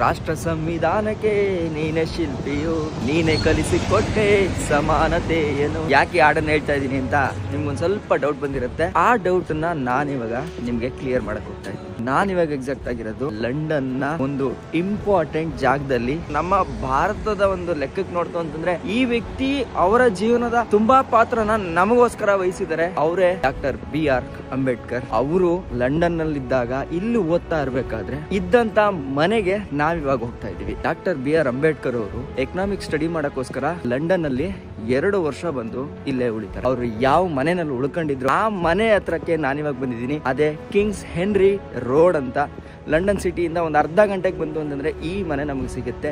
ರಾಷ್ಟ್ರ ಸಂವಿಧಾನಕ್ಕೆ ನೀನೆ ಶಿಲ್ಪಿಯು, ನೀನೆ ಕಲಿಸಿಕೊಟ್ಟೆ ಏನು ಯಾಕೆ ಹಾಡನ್ನ ಹೇಳ್ತಾ ಇದ್ದೀನಿ ಅಂತ ನಿಮ್ಗೊಂದು ಸ್ವಲ್ಪ ಡೌಟ್ ಬಂದಿರುತ್ತೆ. ಆ ಡೌಟ್ ನಾನು ನಾನಿವಾಗ ನಿಮ್ಗೆ ಕ್ಲಿಯರ್ ಮಾಡಕ್ ಹೋಗ್ತಾ ಇದ್ದೀನಿ. ನಾನಿವಾಗ ಎಕ್ಸಾಕ್ಟ್ ಆಗಿರೋದು ಲಂಡನ್ನ ಒಂದು ಇಂಪಾರ್ಟೆಂಟ್ ಜಾಗದಲ್ಲಿ ನಮ್ಮ ಭಾರತದ ಒಂದು ಲೆಕ್ಕಕ್ಕೆ ನೋಡ್ತು ಅಂತಂದ್ರೆ ಈ ವ್ಯಕ್ತಿ ಅವರ ಜೀವನದ ತುಂಬಾ ಪಾತ್ರನ ನಮಗೋಸ್ಕರ ವಹಿಸಿದರೆ ಅವರೇ ಡಾಕ್ಟರ್ ಬಿ ಆರ್ ಅಂಬೇಡ್ಕರ್. ಅವರು ಲಂಡನ್ನಲ್ಲಿ ಇದ್ದಾಗ ಇಲ್ಲಿ ಓದ್ತಾ ಇರ್ಬೇಕಾದ್ರೆ ಇದ್ದಂತ ಮನೆಗೆ ನಾವಿವಾಗ ಹೋಗ್ತಾ ಇದೀವಿ ಡಾಕ್ಟರ್ ಬಿ ಆರ್ ಅಂಬೇಡ್ಕರ್ ಅವರು ಎಕನಾಮಿಕ್ ಸ್ಟಡಿ ಮಾಡಕ್ಕೋಸ್ಕರ ಲಂಡನ್ ಅಲ್ಲಿ ಎರಡು ವರ್ಷ ಬಂದು ಇಲ್ಲೇ ಉಳಿತಾರೆ. ಅವರು ಯಾವ ಮನೆಯಲ್ಲಿ ಉಳ್ಕೊಂಡಿದ್ರು ಆ ಮನೆ ಹತ್ರಕ್ಕೆ ನಾನಿವಾಗ ಬಂದಿದ್ದೀನಿ. ಅದೇ ಕಿಂಗ್ಸ್ ಹೆನ್ರಿ ರೋಡ್ ಅಂತ ಲಂಡನ್ ಸಿಟಿಯಿಂದ ಒಂದು ಅರ್ಧ ಗಂಟೆಗೆ ಬಂತು ಅಂತಂದರೆ ಈ ಮನೆ ನಮಗೆ ಸಿಗುತ್ತೆ.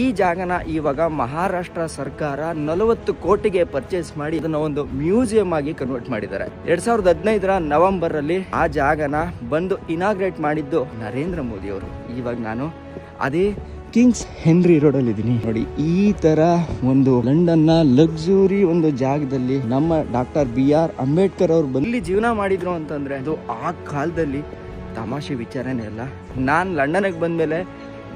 ಈ ಜಾಗನ ಇವಾಗ ಮಹಾರಾಷ್ಟ್ರ ಸರ್ಕಾರ ನಲವತ್ತು ಕೋಟಿಗೆ ಪರ್ಚೇಸ್ ಮಾಡಿ ಅದನ್ನ ಒಂದು ಮ್ಯೂಸಿಯಂ ಆಗಿ ಕನ್ವರ್ಟ್ ಮಾಡಿದ್ದಾರೆ. ಎರಡ್ ಸಾವಿರದ ಹದಿನೈದರ ನವೆಂಬರ್ ಅಲ್ಲಿ ಆ ಜಾಗನ ಬಂದು ಇನಾಗ್ರೇಟ್ ಮಾಡಿದ್ದು ನರೇಂದ್ರ ಮೋದಿ ಅವರು ಇವಾಗ ನಾನು ಅದೇ ಕಿಂಗ್ಸ್ ಹೆನ್ರಿ ರೋಡ್ ಅಲ್ಲಿ ಇದ್ದೀನಿ ನೋಡಿ, ಈ ತರ ಒಂದು ಲಂಡನ್ನ ಲಕ್ಸುರಿ ಒಂದು ಜಾಗದಲ್ಲಿ ನಮ್ಮ ಡಾಕ್ಟರ್ ಬಿ ಆರ್ ಅಂಬೇಡ್ಕರ್ ಅವ್ರು ಬಂದು ಜೀವನ ಮಾಡಿದ್ರು ಅಂತಂದ್ರೆ, ಅದು ಆ ಕಾಲದಲ್ಲಿ ತಮಾಷೆ ವಿಚಾರನೇ ಅಲ್ಲ. ನಾನು ಲಂಡನ್ಗೆ ಬಂದ್ಮೇಲೆ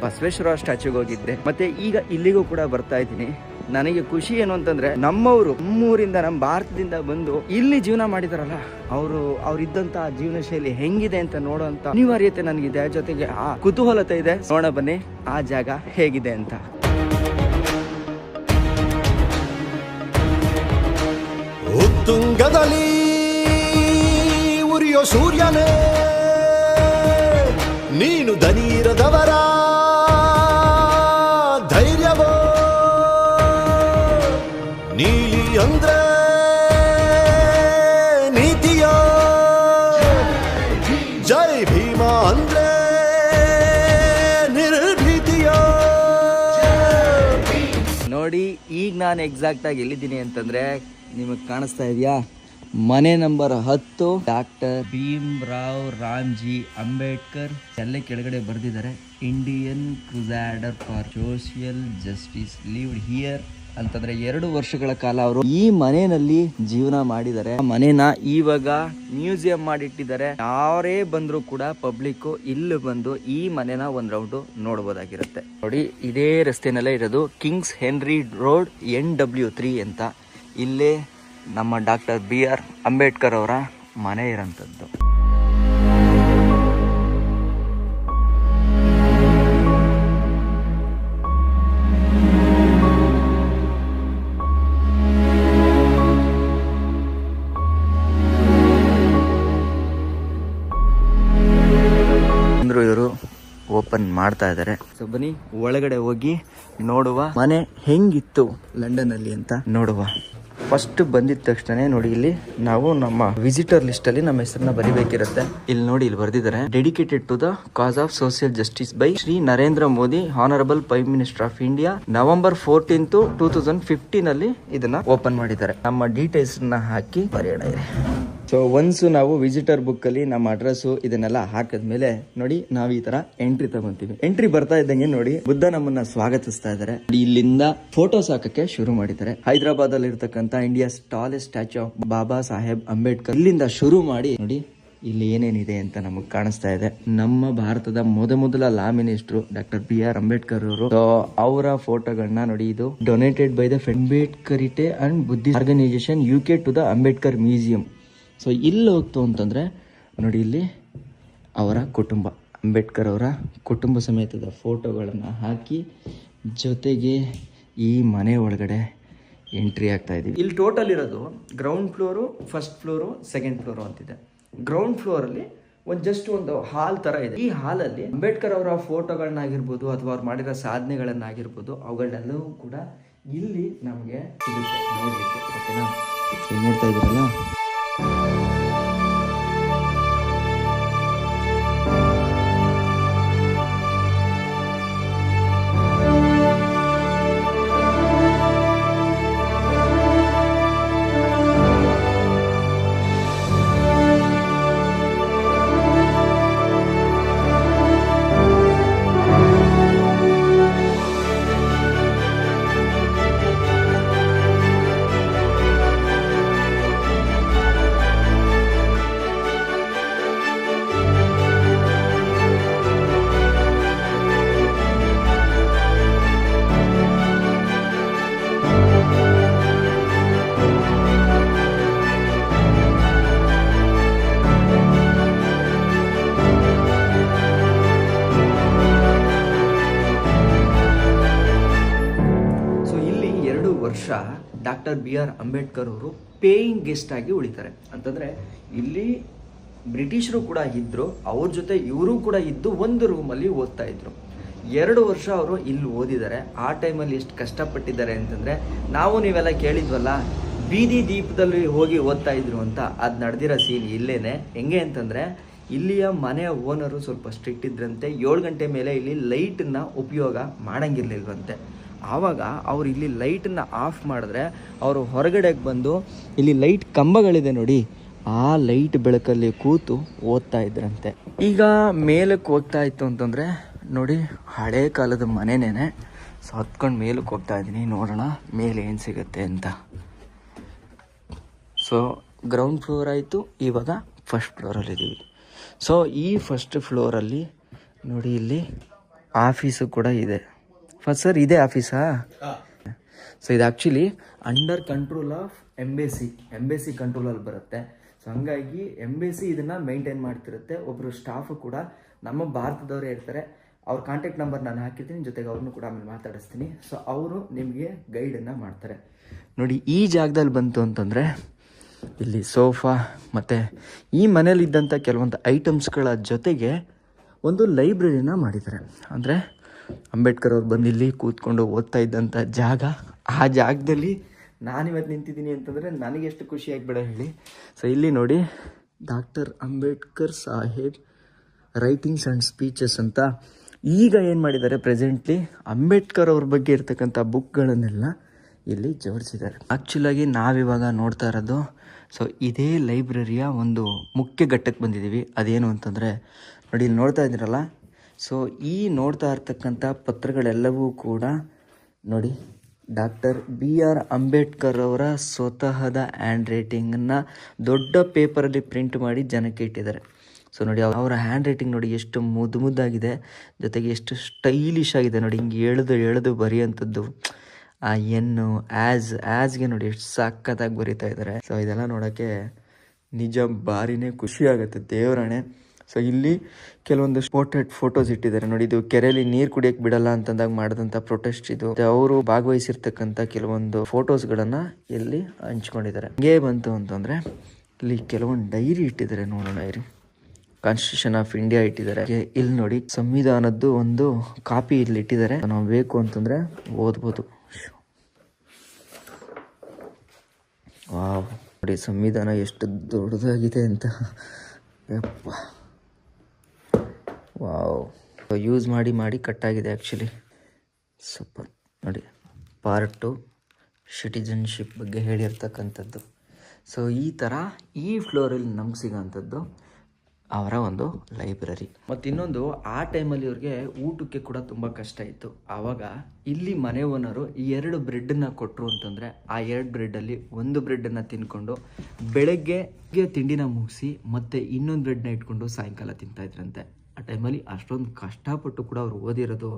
ಬಸವೇಶ್ವರ ಸ್ಟ್ಯಾಚ್ಯೂಗೆ ಹೋಗಿದ್ದೆ. ಮತ್ತೆ ಈಗ ಇಲ್ಲಿಗೂ ಕೂಡ ಬರ್ತಾ ಇದ್ದೀನಿ. ನನಗೆ ಖುಷಿ ಏನು ಅಂತಂದ್ರೆ ನಮ್ಮವರು ನಮ್ಮೂರಿಂದ ನಮ್ಮ ಭಾರತದಿಂದ ಬಂದು ಇಲ್ಲಿ ಜೀವನ ಮಾಡಿದಾರಲ್ಲ, ಅವರು, ಅವ್ರಿದ್ದಂತ ಜೀವನ ಶೈಲಿ ಹೆಂಗಿದೆ ಅಂತ ನೋಡುವಂತ ಅನಿವಾರ್ಯತೆ ನನಗಿದೆ. ಜೊತೆಗೆ ಆ ಕುತೂಹಲತೆ ಇದೆ. ನೋಡ ಬನ್ನಿ, ಆ ಜಾಗ ಹೇಗಿದೆ ಅಂತ. ಉತ್ತುಂಗದಲ್ಲಿ ಉರಿಯೋ ಸೂರ್ಯನೇ. ನಾನು ಎಕ್ಸಾಕ್ಟ್ ಆಗಿ ಎಲ್ಲಿದ್ದೀನಿ ಅಂತಂದ್ರೆ ನಿಮಗೆ ಕಾಣಿಸ್ತಾ ಇದೆಯಾ? ಮನೆ ನಂಬರ್ ಹತ್ತು ಡಾಕ್ಟರ್ ಭೀಮ್ ರಾವ್ ರಾಮ್ಜಿ ಅಂಬೇಡ್ಕರ್ ಎಲ್ಲ ಕೆಳಗಡೆ ಬರೆದಿದ್ದಾರೆ. Indian crusader for social justice lived here ಅಂತಂದ್ರೆ ಎರಡು ವರ್ಷಗಳ ಕಾಲ ಅವರು ಈ ಮನೆಯಲ್ಲಿ ಜೀವನ ಮಾಡಿದ್ದಾರೆ. ಮನೆನ ಇವಾಗ ಮ್ಯೂಸಿಯಂ ಮಾಡಿಟ್ಟಿದ್ದಾರೆ. ಯಾರೇ ಬಂದ್ರು ಕೂಡ ಪಬ್ಲಿಕ್ ಇಲ್ಲಿ ಬಂದು ಈ ಮನೆನ ಒಂದ್ ರೌಂಡ್ ನೋಡಬಹುದಾಗಿರುತ್ತೆ ನೋಡಿ, ಇದೇ ರಸ್ತೆನಲ್ಲೇ ಇರೋದು kings Henry road N W three ಅಂತ. ಇಲ್ಲೇ ನಮ್ಮ ಡಾಕ್ಟರ್ ಬಿ ಆರ್ ಅಂಬೇಡ್ಕರ್ ಅವರ ಮನೆ ಇರೋಂಥದ್ದು. ಅಂದ್ರು ಇವರು ಓಪನ್ ಮಾಡ್ತಾ ಇದ್ದಾರೆ. ಸೊ ಬನ್ನಿ ಒಳಗಡೆ ಹೋಗಿ ನೋಡುವ. ಮನೆ ಹೆಂಗಿತ್ತು ಲಂಡನ್ ಅಲ್ಲಿ ಅಂತ ನೋಡುವ. ಫಸ್ಟ್ ಬಂದಿದ ತಕ್ಷಣ ನೋಡಿ ಇಲ್ಲಿ ನಾವು ನಮ್ಮ ವಿಸಿಟರ್ ಲಿಸ್ಟ್ ಅಲ್ಲಿ ನಮ್ಮ ಹೆಸರನ್ನ ಬರಿಬೇಕಿರುತ್ತೆ. ಇಲ್ಲಿ ನೋಡಿ ಇಲ್ಲಿ ಬರ್ದಿದ್ದಾರೆ. Dedicated to the cause of social justice by Shri Narendra Modi honourable prime minister of India November fourteenth two thousand fifteen ಅಲ್ಲಿ ಇದನ್ನ ಓಪನ್ ಮಾಡಿದ್ದಾರೆ. ನಮ್ಮ ಡೀಟೇಲ್ಸ್ನ ಹಾಕಿ ಬರೆಯೋಣ ಇದೆ ಸೊ ಒನ್ಸ್ ನಾವು ವಿಸಿಟರ್ ಬುಕ್ ಅಲ್ಲಿ ನಮ್ಮ ಅಡ್ರೆಸ್ ಇದನ್ನೆಲ್ಲ ಹಾಕಿದ್ಮೇಲೆ ನೋಡಿ, ನಾವು ಈ ತರ ಎಂಟ್ರಿ ತಗೊಂತೀವಿ. ಎಂಟ್ರಿ ಬರ್ತಾ ಇದ್ದಂಗೆ ನೋಡಿ, ಬುದ್ಧ ನಮ್ಮನ್ನ ಸ್ವಾಗತಿಸ್ತಾ ಇದ್ದಾರೆ. ಇಲ್ಲಿಂದ ಫೋಟೋಸ್ ಹಾಕಕ್ಕೆ ಶುರು ಮಾಡಿದ್ದಾರೆ. ಹೈದರಾಬಾದ್ ಅಲ್ಲಿ ಇರ್ತಕ್ಕಂತ India's tallest statue of Baba Saheb Ambedkar ಇಲ್ಲಿಂದ ಶುರು ಮಾಡಿ, ನೋಡಿ, ಇಲ್ಲಿ ಏನೇನಿದೆ ಅಂತ ನಮಗೆ ಕಾಣಿಸ್ತಾ ಇದೆ. ನಮ್ಮ ಭಾರತದ ಮೊದ ಮೊದಲ law minister doctor B R Ambedkar ಅವರು. ಅವರ ಫೋಟೋಗಳನ್ನ ನೋಡಿ, ಇದು donated by the Ambedkarite and Buddhist organisation U K to the Ambedkar museum so ಇಲ್ಲಿ ಹೋಗ್ತು ಅಂತಂದರೆ, ನೋಡಿ ಇಲ್ಲಿ ಅವರ ಕುಟುಂಬ, ಅಂಬೇಡ್ಕರ್ ಅವರ ಕುಟುಂಬ ಸಮೇತದ ಫೋಟೋಗಳನ್ನು ಹಾಕಿ ಜೊತೆಗೆ ಈ ಮನೆ ಒಳಗಡೆ ಎಂಟ್ರಿ ಆಗ್ತಾ ಇದ್ದೀವಿ ಇಲ್ಲಿ ಟೋಟಲ್ ಇರೋದು ground floor first floor second floor ಅಂತಿದೆ. ಗ್ರೌಂಡ್ ಫ್ಲೋರಲ್ಲಿ ಒಂದು ಜಸ್ಟ್ ಒಂದು ಹಾಲ್ ಥರ ಇದೆ. ಈ ಹಾಲಲ್ಲಿ ಅಂಬೇಡ್ಕರ್ ಅವರ ಫೋಟೋಗಳನ್ನಾಗಿರ್ಬೋದು ಅಥವಾ ಅವ್ರು ಮಾಡಿರೋ ಸಾಧನೆಗಳನ್ನಾಗಿರ್ಬೋದು ಅವುಗಳನ್ನೆಲ್ಲವೂ ಕೂಡ ಇಲ್ಲಿ ನಮಗೆ ಸಿಗುತ್ತೆ ನೋಡಲಿಕ್ಕೆ. ಓಕೆನಾ ನೋಡ್ತಾ ಇದ್ದೀರಲ್ಲ ಡಾಕ್ಟರ್ ಬಿ ಆರ್ ಅಂಬೇಡ್ಕರ್ ಅವರು ಪೇಯಿಂಗ್ ಗೆಸ್ಟ್ ಆಗಿ ಉಳಿತಾರೆ. ಅಂತಂದ್ರೆ ಇಲ್ಲಿ ಬ್ರಿಟಿಷರು ಕೂಡ ಇದ್ರು, ಅವ್ರ ಜೊತೆ ಇವರು ಕೂಡ ಇದ್ದು ಒಂದು ರೂಮಲ್ಲಿ ಓದ್ತಾ ಇದ್ರು. ಎರಡು ವರ್ಷ ಅವರು ಇಲ್ಲಿ ಓದಿದ್ದಾರೆ. ಆ ಟೈಮಲ್ಲಿ ಎಷ್ಟು ಕಷ್ಟಪಟ್ಟಿದ್ದಾರೆ ಅಂತಂದ್ರೆ, ನಾವು ನೀವೆಲ್ಲ ಕೇಳಿದ್ವಲ್ಲ, ಬೀದಿ ದೀಪದಲ್ಲಿ ಹೋಗಿ ಓದ್ತಾ ಇದ್ರು ಅಂತ, ಅದು ನಡೆದಿರೋ ಸೀನ್ ಇಲ್ಲೇನೆ. ಹೆಂಗೆ ಅಂತಂದ್ರೆ, ಇಲ್ಲಿಯ ಮನೆಯ ಓನರು ಸ್ವಲ್ಪ ಸ್ಟ್ರಿಕ್ಟ್ ಇದ್ರಂತೆ, ಏಳು ಗಂಟೆ ಮೇಲೆ ಇಲ್ಲಿ ಲೈಟನ್ನ ಉಪಯೋಗ ಮಾಡಂಗಿರ್ಲಿಲ್ವಂತೆ. ಆವಾಗ ಅವ್ರು ಇಲ್ಲಿ ಲೈಟನ್ನ ಆಫ್ ಮಾಡಿದ್ರೆ ಅವರು ಹೊರಗಡೆಗೆ ಬಂದು ಇಲ್ಲಿ ಲೈಟ್ ಕಂಬಗಳಿದೆ ನೋಡಿ, ಆ ಲೈಟ್ ಬೆಳಕಲ್ಲಿ ಕೂತು ಓದ್ತಾ ಇದ್ರಂತೆ. ಈಗ ಮೇಲಕ್ಕೆ ಹೋಗ್ತಾ ಇತ್ತು ಅಂತಂದರೆ, ನೋಡಿ, ಹಳೆ ಕಾಲದ ಮನೆನೇನೆ. ಸೊ ಹತ್ಕೊಂಡು ಮೇಲಕ್ಕೆ ಹೋಗ್ತಾ ಇದ್ದೀನಿ, ನೋಡೋಣ ಮೇಲೆ ಏನು ಸಿಗುತ್ತೆ ಅಂತ. ಸೊ ಗ್ರೌಂಡ್ ಫ್ಲೋರ್ ಆಯಿತು, ಇವಾಗ ಫಸ್ಟ್ ಫ್ಲೋರಲ್ಲಿದ್ದೀವಿ ಸೊ ಈ ಫಸ್ಟ್ ಫ್ಲೋರಲ್ಲಿ ನೋಡಿ, ಇಲ್ಲಿ ಆಫೀಸು ಕೂಡ ಇದೆ. ಫಸ್ಟ್ ಸರ್ ಇದೇ ಆಫೀಸಾ ಸೊ ಇದು actually under control of embassy embassy ಕಂಟ್ರೋಲಲ್ಲಿ ಬರುತ್ತೆ. ಸೊ ಹಂಗಾಗಿ ಎಂಬೆಸಿ ಇದನ್ನು ಮೇಂಟೈನ್ ಮಾಡ್ತಿರುತ್ತೆ. ಒಬ್ಬರು ಸ್ಟಾಫ್ ಕೂಡ ನಮ್ಮ ಭಾರತದವರೇ ಇರ್ತಾರೆ. ಅವ್ರ ಕಾಂಟ್ಯಾಕ್ಟ್ ನಂಬರ್ ನಾನು ಹಾಕಿದ್ದೀನಿ ಜೊತೆಗೆ ಅವ್ರನ್ನೂ ಕೂಡ ಆಮೇಲೆ ಮಾತಾಡಿಸ್ತೀನಿ. ಸೊ ಅವರು ನಿಮಗೆ ಗೈಡನ್ನು ಮಾಡ್ತಾರೆ. ನೋಡಿ ಈ ಜಾಗದಲ್ಲಿ ಬಂತು ಅಂತಂದರೆ ಇಲ್ಲಿ ಸೋಫಾ ಮತ್ತು ಈ ಮನೇಲಿದ್ದಂಥ ಕೆಲವೊಂದು ಐಟಮ್ಸ್ಗಳ ಜೊತೆಗೆ ಒಂದು ಲೈಬ್ರರಿನ ಮಾಡಿದ್ದಾರೆ. ಅಂದರೆ ಅಂಬೇಡ್ಕರ್ ಅವ್ರು ಬಂದು ಇಲ್ಲಿ ಕೂತ್ಕೊಂಡು ಓದ್ತಾ ಇದ್ದಂಥ ಜಾಗ. ಆ ಜಾಗದಲ್ಲಿ ನಾನಿವತ್ತು ನಿಂತಿದ್ದೀನಿ ಅಂತಂದರೆ ನನಗೆ ಎಷ್ಟು ಖುಷಿ ಆಗಿಬಿಡ ಹೇಳಿ. ಸೊ ಇಲ್ಲಿ ನೋಡಿ doctor Ambedkar Saheb writings and speeches ಅಂತ. ಈಗ ಏನು ಮಾಡಿದ್ದಾರೆ ಪ್ರೆಸೆಂಟ್ಲಿ ಅಂಬೇಡ್ಕರ್ ಅವ್ರ ಬಗ್ಗೆ ಇರ್ತಕ್ಕಂಥ ಬುಕ್ಗಳನ್ನೆಲ್ಲ ಇಲ್ಲಿ ಜೋಡಿಸಿದ್ದಾರೆ. ಆ್ಯಕ್ಚುಲಾಗಿ ನಾವಿವಾಗ ನೋಡ್ತಾ ಇರೋದು ಸೊ ಇದೇ ಲೈಬ್ರರಿಯ ಒಂದು ಮುಖ್ಯ ಘಟ್ಟಕ್ಕೆ ಬಂದಿದ್ದೀವಿ. ಅದೇನು ಅಂತಂದರೆ, ನೋಡಿ, ಇಲ್ಲಿ ನೋಡ್ತಾ ಇದ್ದೀರಲ್ಲ ಸೊ ಈ ನೋಡ್ತಾ ಇರ್ತಕ್ಕಂಥ ಪತ್ರಗಳೆಲ್ಲವೂ ಕೂಡ ನೋಡಿ, ಡಾಕ್ಟರ್ ಬಿ ಆರ್ ಅಂಬೇಡ್ಕರ್ ಅವರ ಸ್ವತಃದ ಹ್ಯಾಂಡ್ ರೈಟಿಂಗನ್ನು ದೊಡ್ಡ ಪೇಪರಲ್ಲಿ ಪ್ರಿಂಟ್ ಮಾಡಿ ಜನಕ್ಕೆ ಇಟ್ಟಿದ್ದಾರೆ. ಸೊ ನೋಡಿ, ಅವರ ಹ್ಯಾಂಡ್ ರೈಟಿಂಗ್ ನೋಡಿ ಎಷ್ಟು ಮುದ್ದು ಮುದ್ದಾಗಿದೆ, ಜೊತೆಗೆ ಎಷ್ಟು ಸ್ಟೈಲಿಶ್ ಆಗಿದೆ ನೋಡಿ, ಹಿಂಗೆ ಎಳೆದು ಎಳೆದು ಬರೆಯುವಂಥದ್ದು. ಆ ಎನ್ನು ಆ್ಯಸ್ ಆ್ಯಸ್ಗೆ ನೋಡಿ ಎಷ್ಟು ಸಕ್ಕತ್ತಾಗಿ ಬರೀತಾ ಇದ್ದಾರೆ. ಸೊ ಇದೆಲ್ಲ ನೋಡೋಕ್ಕೆ ನಿಜ ಬಾರಿನೇ ಖುಷಿ ಆಗುತ್ತೆ ದೇವರಣೆ ಸೊ ಇಲ್ಲಿ ಕೆಲವೊಂದು ಪೋರ್ಟ್ರೇಟ್ ಫೋಟೋಸ್ ಇಟ್ಟಿದ್ದಾರೆ. ನೋಡಿ, ಇದು ಕೆರೆಯಲ್ಲಿ ನೀರು ಕುಡಿಯಕ್ಕೆ ಬಿಡಲ್ಲ ಅಂತಂದಾಗ ಮಾಡಿದಂಥ ಪ್ರೊಟೆಸ್ಟ್ ಇದು. ಅವರು ಭಾಗವಹಿಸಿರ್ತಕ್ಕಂಥ ಕೆಲವೊಂದು ಫೋಟೋಸ್ಗಳನ್ನ ಇಲ್ಲಿ ಹಂಚ್ಕೊಂಡಿದ್ದಾರೆ. ಹಂಗೆ ಬಂತು ಅಂತಂದ್ರೆ, ಇಲ್ಲಿ ಕೆಲವೊಂದು ಡೈರಿ ಇಟ್ಟಿದ್ದಾರೆ ನೋಡೋಣ ಇರಿ. ಕಾನ್ಸ್ಟಿಟ್ಯೂಷನ್ ಆಫ್ ಇಂಡಿಯಾ ಇಟ್ಟಿದ್ದಾರೆ. ಇಲ್ಲಿ ನೋಡಿ, ಸಂವಿಧಾನದ್ದು ಒಂದು ಕಾಪಿ ಇಲ್ಲಿ ಇಟ್ಟಿದ್ದಾರೆ. ನಾವು ಬೇಕು ಅಂತಂದ್ರೆ ಓದ್ಬೋದು. ನೋಡಿ, ಸಂವಿಧಾನ ಎಷ್ಟು ದೊಡ್ಡದಾಗಿದೆ ಅಂತ. ಯಪ್ಪ. ವಾವ್. ಯೂಸ್ ಮಾಡಿ ಮಾಡಿ ಕಟ್ಟಾಗಿದೆ ಆ್ಯಕ್ಚುಲಿ ಸೂಪರ್ ನೋಡಿ ಪಾರ್ಟ್ ಟು ಸಿಟಿಜನ್ಶಿಪ್ ಬಗ್ಗೆ ಹೇಳಿರ್ತಕ್ಕಂಥದ್ದು. ಸೊ ಈ ಥರ ಈ ಫ್ಲೋರಲ್ಲಿ ನಮ್ಗೆ ಸಿಗೋಂಥದ್ದು ಅವರ ಒಂದು ಲೈಬ್ರರಿ ಮತ್ತು ಇನ್ನೊಂದು, ಆ ಟೈಮಲ್ಲಿ ಇವ್ರಿಗೆ ಊಟಕ್ಕೆ ಕೂಡ ತುಂಬ ಕಷ್ಟ ಇತ್ತು. ಆವಾಗ ಇಲ್ಲಿ ಮನೆ ಓನರು ಈ ಎರಡು ಬ್ರೆಡ್ಡನ್ನು ಕೊಟ್ಟರು ಅಂತಂದರೆ ಆ ಎರಡು ಬ್ರೆಡ್ಡಲ್ಲಿ ಒಂದು ಬ್ರೆಡ್ಡನ್ನು ತಿನ್ಕೊಂಡು ಬೆಳಗ್ಗೆ ತಿಂಡಿನ ಮುಗಿಸಿ ಮತ್ತೆ ಇನ್ನೊಂದು ಬ್ರೆಡ್ನ ಇಟ್ಕೊಂಡು ಸಾಯಂಕಾಲ ತಿಂತಾ ಇದ್ರಂತೆ. ಆ ಟೈಮಲ್ಲಿ ಅಷ್ಟೊಂದು ಕಷ್ಟಪಟ್ಟು ಕೂಡ ಅವ್ರು ಓದಿರೋದು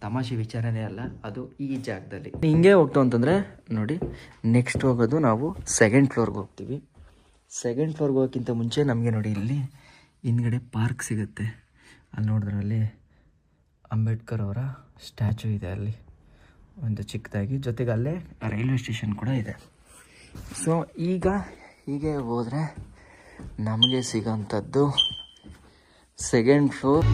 ತಮಾಷೆ ವಿಚಾರನೇ ಅಲ್ಲ, ಅದು ಈ ಜಾಗದಲ್ಲಿ. ಹಿಂಗೆ ಹೋಗ್ತು ಅಂತಂದರೆ, ನೋಡಿ ನೆಕ್ಸ್ಟ್ ಹೋಗೋದು ನಾವು ಸೆಕೆಂಡ್ ಫ್ಲೋರ್ಗೆ ಹೋಗ್ತೀವಿ. ಸೆಕೆಂಡ್ ಫ್ಲೋರ್ಗೆ ಹೋಗೋಕ್ಕಿಂತ ಮುಂಚೆ ನಮಗೆ ನೋಡಿ ಇಲ್ಲಿ ಹಿಂದ್ಗಡೆ ಪಾರ್ಕ್ ಸಿಗುತ್ತೆ. ಅಲ್ಲಿ ನೋಡಿದ್ರೆ ಅಲ್ಲಿ ಅಂಬೇಡ್ಕರ್ ಅವರ ಸ್ಟ್ಯಾಚು ಇದೆ ಅಲ್ಲಿ. ಒಂದು ಚಿಕ್ಕದಾಗಿ, ಜೊತೆಗೆ ಅಲ್ಲೇ ರೈಲ್ವೆ ಸ್ಟೇಷನ್ ಕೂಡ ಇದೆ. ಸೊ ಈಗ ಹೀಗೆ ಹೋದರೆ ನಮಗೆ ಸಿಗೋಂಥದ್ದು ಸೆಕೆಂಡ್ ಫ್ಲೋರ್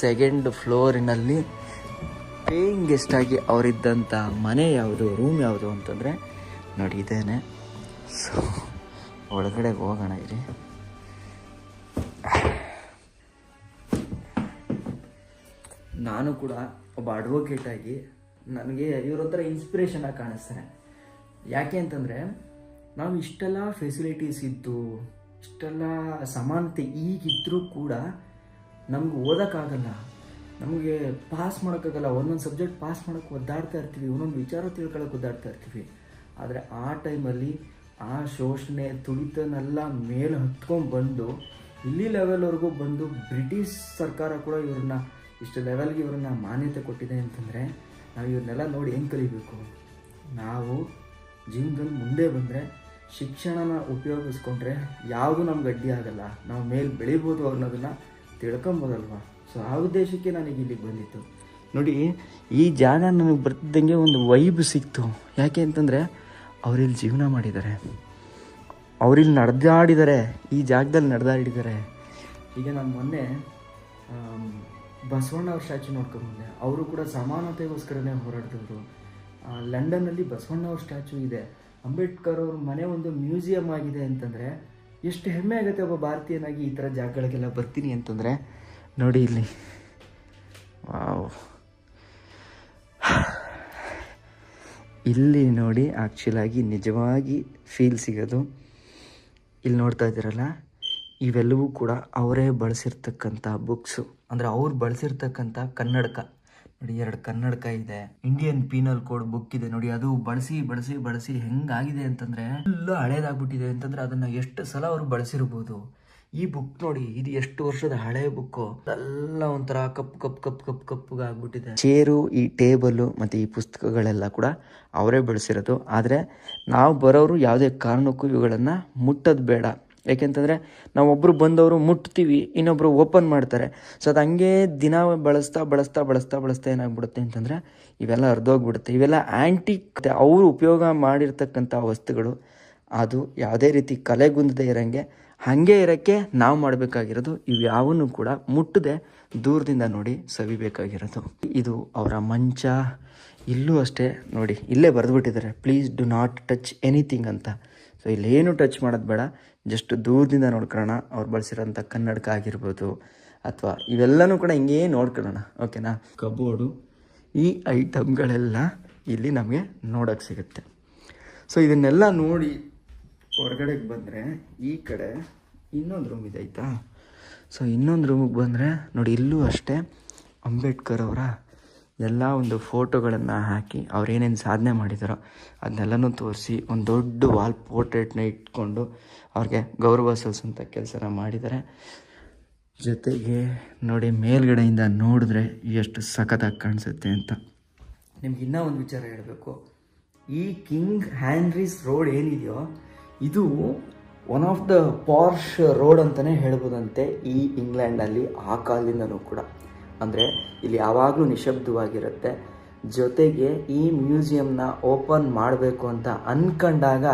ಸೆಕೆಂಡ್ ಫ್ಲೋರಿನಲ್ಲಿ ಪೇಯಿಂಗ್ ಗೆಸ್ಟಾಗಿ ಅವರಿದ್ದಂಥ ಮನೆ ಯಾವುದು ರೂಮ್ ಯಾವುದು ಅಂತಂದರೆ ನೋಡಿ ಇದೇನೆ. ಸೊ ಒಳಗಡೆ ಹೋಗೋಣ ಇರಿ ನಾನು ಕೂಡ ಒಬ್ಬ ಅಡ್ವೊಕೇಟ್ ಆಗಿ ನನಗೆ ಇವ್ರ ಹತ್ರ ಇನ್ಸ್ಪಿರೇಷನ್ ಆಗಿ ಕಾಣಿಸ್ತಾರೆ ಯಾಕೆ ಅಂತಂದರೆ ನಾವು ಇಷ್ಟೆಲ್ಲ ಫೆಸಿಲಿಟೀಸ್ ಇದ್ದು, ಇಷ್ಟೆಲ್ಲ ಸಮಾನತೆ ಈಗಿದ್ರೂ ಕೂಡ ನಮ್ಗೆ ಓದೋಕ್ಕಾಗಲ್ಲ, ನಮಗೆ ಪಾಸ್ ಮಾಡೋಕ್ಕಾಗಲ್ಲ, ಒಂದೊಂದು ಸಬ್ಜೆಕ್ಟ್ ಪಾಸ್ ಮಾಡೋಕ್ಕೆ ಒದ್ದಾಡ್ತಾ ಇರ್ತೀವಿ, ಒಂದೊಂದು ವಿಚಾರ ತಿಳ್ಕೊಳಕ್ಕೆ ಒದ್ದಾಡ್ತಾ ಇರ್ತೀವಿ. ಆದರೆ ಆ ಟೈಮಲ್ಲಿ ಆ ಶೋಷಣೆ ತುಳಿತನೆಲ್ಲ ಮೇಲೆ ಹತ್ಕೊಂಡು ಬಂದು, ಇಲ್ಲಿ ಲೆವೆಲ್ವರೆಗೂ ಬಂದು ಬ್ರಿಟಿಷ್ ಸರ್ಕಾರ ಕೂಡ ಇವ್ರನ್ನ, ಇಷ್ಟು ಲೆವೆಲ್ಗೆ ಇವ್ರನ್ನ ಮಾನ್ಯತೆ ಕೊಟ್ಟಿದೆ ಅಂತಂದರೆ, ನಾವು ಇವ್ರನ್ನೆಲ್ಲ ನೋಡಿ ಹೆಂಗೆ ಕಲಿಬೇಕು? ನಾವು ಜೀವನದಲ್ಲಿ ಮುಂದೆ ಬಂದರೆ, ಶಿಕ್ಷಣನ ಉಪಯೋಗಿಸ್ಕೊಂಡ್ರೆ ಯಾವುದು ನಮ್ಗೆ ಅಡ್ಡಿ ಆಗಲ್ಲ. ನಾವು ಮೇಲೆ ಬೆಳಿಬೋದು ಅನ್ನೋದನ್ನ ತಿಳ್ಕೊಬೋದಲ್ವಾ? ಸೊ ಆ ಉದ್ದೇಶಕ್ಕೆ ನನಗೆ ಇಲ್ಲಿಗೆ ಬಂದಿತ್ತು ನೋಡಿ ಈ ಜಾಗ ನನಗೆ ಬರ್ತಿದ್ದಂಗೆ ಒಂದು ವೈಬ್ ಸಿಕ್ತು. ಯಾಕೆ ಅಂತಂದರೆ ಅವರಿಲ್ಲಿ ಜೀವನ ಮಾಡಿದ್ದಾರೆ ಅವರಿಲ್ಲಿ ನಡೆದಾಡಿದ್ದಾರೆ ಈ ಜಾಗದಲ್ಲಿ ನಡೆದಾಡಿದ್ದಾರೆ ಈಗ ನಾನು ಮೊನ್ನೆ ಬಸವಣ್ಣ ಅವ್ರ ಸ್ಟ್ಯಾಚು ನೋಡ್ಕೊಂಬಂದೆ ಅವರು ಕೂಡ ಸಮಾನತೆಗೋಸ್ಕರನೇ ಹೋರಾಡ್ತಿದ್ರು. ಲಂಡನ್ನಲ್ಲಿ ಬಸವಣ್ಣ ಅವ್ರ ಸ್ಟ್ಯಾಚು ಇದೆ. ಅಂಬೇಡ್ಕರ್ ಅವ್ರ ಮನೆ ಒಂದು ಮ್ಯೂಸಿಯಂ ಆಗಿದೆ ಅಂತಂದರೆ ಎಷ್ಟು ಹೆಮ್ಮೆ ಆಗುತ್ತೆ ಒಬ್ಬ ಭಾರತೀಯನಾಗಿ ಈ ಥರ ಜಾಗಗಳಿಗೆಲ್ಲ ಬರ್ತೀನಿ ಅಂತಂದರೆ, ನೋಡಿ ಇಲ್ಲಿ. ವಾವ್. ಇಲ್ಲಿ ನೋಡಿ ಆ್ಯಕ್ಚುಲಾಗಿ ನಿಜವಾಗಿ ಫೀಲ್ ಸಿಗೋದು. ಇಲ್ಲಿ ನೋಡ್ತಾ ಇದ್ದೀರಲ್ಲ, ಇವೆಲ್ಲವೂ ಕೂಡ ಅವರೇ ಬಳಸಿರ್ತಕ್ಕಂಥ ಬುಕ್ಸು ಅಂದರೆ ಅವ್ರು ಬಳಸಿರ್ತಕ್ಕಂಥ ಕನ್ನಡಕ. ನೋಡಿ, ಎರಡು ಕನ್ನಡಕ ಇದೆ. ಇಂಡಿಯನ್ ಪೀನಲ್ ಕೋಡ್ ಬುಕ್ ಇದೆ. ನೋಡಿ, ಅದು ಬಳಸಿ ಬಳಸಿ ಬಳಸಿ ಹೆಂಗಾಗಿದೆ ಅಂತಂದ್ರೆ ಎಲ್ಲ ಹಳೇದಾಗ್ಬಿಟ್ಟಿದೆ ಅಂತಂದ್ರೆ ಅದನ್ನ ಎಷ್ಟು ಸಲ ಅವರು ಬಳಸಿರ್ಬೋದು. ಈ ಬುಕ್ ನೋಡಿ, ಇದು ಎಷ್ಟು ವರ್ಷದ ಹಳೆ ಬುಕ್ಕು ಎಲ್ಲ ಒಂಥರ ಕಪ್ ಕಪ್ ಕಪ್ ಕಪ್ ಕಪ್ ಆಗ್ಬಿಟ್ಟಿದೆ. ಚೇರು, ಈ ಟೇಬಲ್ ಮತ್ತೆ ಈ ಪುಸ್ತಕಗಳೆಲ್ಲ ಕೂಡ ಅವರೇ ಬಳಸಿರೋದು. ಆದರೆ ನಾವು ಬರೋರು ಯಾವುದೇ ಕಾರಣಕ್ಕೂ ಇವುಗಳನ್ನು ಮುಟ್ಟೋದು ಬೇಡ. ಯಾಕೆಂತಂದರೆ ನಾವೊಬ್ಬರು ಬಂದವರು ಮುಟ್ತೀವಿ ಇನ್ನೊಬ್ಬರು ಓಪನ್ ಮಾಡ್ತಾರೆ. ಸೊ ಅದು ಹಂಗೆ ದಿನ ಬಳಸ್ತಾ ಬಳಸ್ತಾ ಬಳಸ್ತಾ ಬಳಸ್ತಾ ಏನಾಗ್ಬಿಡುತ್ತೆ ಅಂತಂದರೆ ಇವೆಲ್ಲ ಅರ್ಧೋಗ್ಬಿಡುತ್ತೆ ಇವೆಲ್ಲ ಆ್ಯಂಟಿಕ್ ಅವರು ಉಪಯೋಗ ಮಾಡಿರ್ತಕ್ಕಂಥ ವಸ್ತುಗಳು. ಅದು ಯಾವುದೇ ರೀತಿ ಕಲೆಗುಂದದೆ ಇರೋಂಗೆ, ಹಾಗೆ ಇರೋಕ್ಕೆ ನಾವು ಮಾಡಬೇಕಾಗಿರೋದು, ಇವ್ಯಾವನ್ನೂ ಕೂಡ ಮುಟ್ಟದೆ ದೂರದಿಂದ ನೋಡಿ ಸವಿಬೇಕಾಗಿರೋದು. ಇದು ಅವರ ಮಂಚ. ಇಲ್ಲೂ ಅಷ್ಟೇ ನೋಡಿ, ಇಲ್ಲೇ ಬರೆದ್ಬಿಟ್ಟಿದ್ದಾರೆ. Please do not touch anything ಅಂತ. ಸೊ ಇಲ್ಲೇನು ಟಚ್ ಮಾಡೋದು ಬೇಡ. ಜಸ್ಟ್ ದೂರದಿಂದ ನೋಡ್ಕೊಳ್ಳೋಣ. ಅವ್ರು ಬಳಸಿರೋಂಥ ಕನ್ನಡಕ ಆಗಿರ್ಬೋದು ಅಥವಾ ಇವೆಲ್ಲನೂ ಕೂಡ ಹಿಂಗೇ ನೋಡ್ಕೊಳ್ಳೋಣ. ಓಕೆನಾ ಕಬೋರ್ಡು, ಈ ಐಟಮ್ಗಳೆಲ್ಲ ಇಲ್ಲಿ ನಮಗೆ ನೋಡೋಕ್ಕೆ ಸಿಗುತ್ತೆ. ಸೊ ಇದನ್ನೆಲ್ಲ ನೋಡಿ ಹೊರಗಡೆಗೆ ಬಂದರೆ ಈ ಕಡೆ ಇನ್ನೊಂದು ರೂಮ್ ಇದೆ, ಆಯಿತಾ? ಸೊ ಇನ್ನೊಂದು ರೂಮಿಗೆ ಬಂದರೆ ನೋಡಿ ಇಲ್ಲೂ ಅಷ್ಟೇ ಅಂಬೇಡ್ಕರ್ ಅವರ ಎಲ್ಲ ಒಂದು ಫೋಟೋಗಳನ್ನು ಹಾಕಿ ಅವ್ರು ಏನೇನು ಸಾಧನೆ ಮಾಡಿದಾರೋ ಅದನ್ನೆಲ್ಲನೂ ತೋರಿಸಿ ಒಂದು ದೊಡ್ಡ ವಾಲ್ ಪೋರ್ಟ್ರೇಟ್ನ ಇಟ್ಕೊಂಡು ಅವ್ರಿಗೆ ಗೌರವ ಸಲ್ಲಿಸೋಂಥ ಕೆಲಸನ ಮಾಡಿದ್ದಾರೆ ಜೊತೆಗೆ ನೋಡಿ ಮೇಲ್ಗಡೆಯಿಂದ ನೋಡಿದ್ರೆ ಎಷ್ಟು ಸಖತ್ತಾಗಿ ಕಾಣಿಸುತ್ತೆ ಅಂತ. ನಿಮ್ಗೆ ಇನ್ನೂ ಒಂದು ವಿಚಾರ ಹೇಳಬೇಕು. ಈ ಕಿಂಗ್ ಹ್ಯಾಂಡ್ರೀಸ್ ರೋಡ್ ಏನಿದೆಯೋ, ಇದು one of the posh road ಅಂತಲೇ ಹೇಳ್ಬೋದಂತೆ ಈ ಇಂಗ್ಲೆಂಡಲ್ಲಿ ಆ ಕಾಲದಿಂದಲೂ ಕೂಡ. ಅಂದರೆ ಇಲ್ಲಿ ಯಾವಾಗಲೂ ನಿಶಬ್ದವಾಗಿರುತ್ತೆ. ಜೊತೆಗೆ ಈ ಮ್ಯೂಸಿಯಂನ ಓಪನ್ ಮಾಡಬೇಕು ಅಂತ ಅಂದ್ಕೊಂಡಾಗ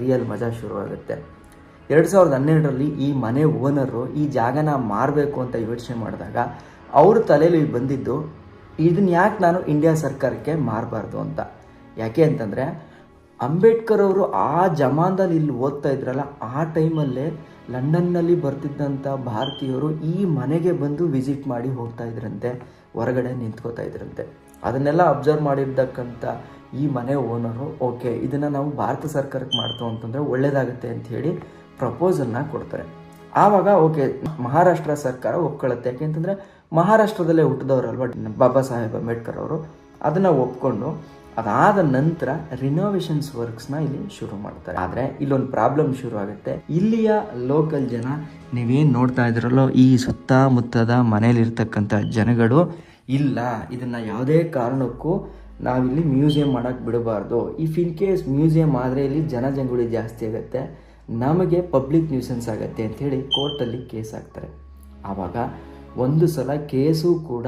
ರಿಯಲ್ ಮಜಾ ಶುರುವಾಗುತ್ತೆ. ಎರಡು ಸಾವಿರದ ಹನ್ನೆರಡರಲ್ಲಿ ಈ ಮನೆ ಓನರು ಈ ಜಾಗನ ಮಾರಬೇಕು ಅಂತ ಯೋಚನೆ ಮಾಡಿದಾಗ ಅವ್ರ ತಲೆಯಲ್ಲಿ ಬಂದಿದ್ದು ಇದನ್ನ ಯಾಕೆ ನಾನು ಇಂಡಿಯಾ ಸರ್ಕಾರಕ್ಕೆ ಮಾರಬಾರ್ದು ಅಂತ? ಯಾಕೆ ಅಂತಂದರೆ, ಅಂಬೇಡ್ಕರ್ ಅವರು ಆ ಜಮಾನದಲ್ಲಿ ಇಲ್ಲಿ ಓದ್ತಾ ಇದ್ರಲ್ಲ, ಆ ಟೈಮಲ್ಲೇ ಲಂಡನ್ನಲ್ಲಿ ಬರ್ತಿದ್ದಂಥ ಭಾರತೀಯರು ಈ ಮನೆಗೆ ಬಂದು ವಿಸಿಟ್ ಮಾಡಿ ಹೋಗ್ತಾ ಇದ್ರಂತೆ, ಹೊರಗಡೆ ನಿಂತ್ಕೋತಾ ಇದ್ರಂತೆ. ಅದನ್ನೆಲ್ಲ ಅಬ್ಸರ್ವ್ ಮಾಡಿರ್ತಕ್ಕಂಥ ಈ ಮನೆ ಓನರು, ಓಕೆ, ಇದನ್ನು ನಾವು ಭಾರತ ಸರ್ಕಾರಕ್ಕೆ ಮಾಡ್ತೋ ಅಂತಂದರೆ ಒಳ್ಳೇದಾಗುತ್ತೆ ಅಂತ ಹೇಳಿ ಪ್ರಪೋಸಲ್ನ ಕೊಡ್ತಾರೆ. ಆವಾಗ, ಓಕೆ, ಮಹಾರಾಷ್ಟ್ರ ಸರ್ಕಾರ ಒಪ್ಕೊಳ್ಳುತ್ತೆ. ಯಾಕೆಂತಂದರೆ ಮಹಾರಾಷ್ಟ್ರದಲ್ಲೇ ಹುಟ್ಟಿದವರಲ್ವ, ಬಾಬಾ ಸಾಹೇಬ್ ಅಂಬೇಡ್ಕರ್ ಅವರು. ಅದನ್ನು ಒಪ್ಕೊಂಡು ಅದಾದ ನಂತರ ರಿನೋವೇಷನ್ಸ್ ವರ್ಕ್ಸ್ನ ಇಲ್ಲಿ ಶುರು ಮಾಡ್ತಾರೆ. ಆದರೆ ಇಲ್ಲೊಂದು ಪ್ರಾಬ್ಲಮ್ ಶುರು ಆಗುತ್ತೆ. ಇಲ್ಲಿಯ ಲೋಕಲ್ ಜನ ನೀವೇನು ನೋಡ್ತಾ ಇದ್ರಲ್ಲೋ, ಈ ಸುತ್ತಮುತ್ತದ ಮನೇಲಿರ್ತಕ್ಕಂಥ ಜನಗಳು, ಇಲ್ಲ, ಇದನ್ನು ಯಾವುದೇ ಕಾರಣಕ್ಕೂ ನಾವಿಲ್ಲಿ ಮ್ಯೂಸಿಯಂ ಮಾಡೋಕ್ಕೆ ಬಿಡಬಾರ್ದು. ಇಫ್ ಇನ್ ಕೇಸ್ ಮ್ಯೂಸಿಯಂ ಆದರೆ ಇಲ್ಲಿ ಜನಜಂಗುಳಿ ಜಾಸ್ತಿ ಆಗುತ್ತೆ, ನಮಗೆ ಪಬ್ಲಿಕ್ ನ್ಯೂಸೆನ್ಸ್ ಆಗುತ್ತೆ ಅಂಥೇಳಿ ಕೋರ್ಟಲ್ಲಿ ಕೇಸ್ ಹಾಕ್ತಾರೆ. ಆವಾಗ ಒಂದು ಸಲ ಕೇಸು ಕೂಡ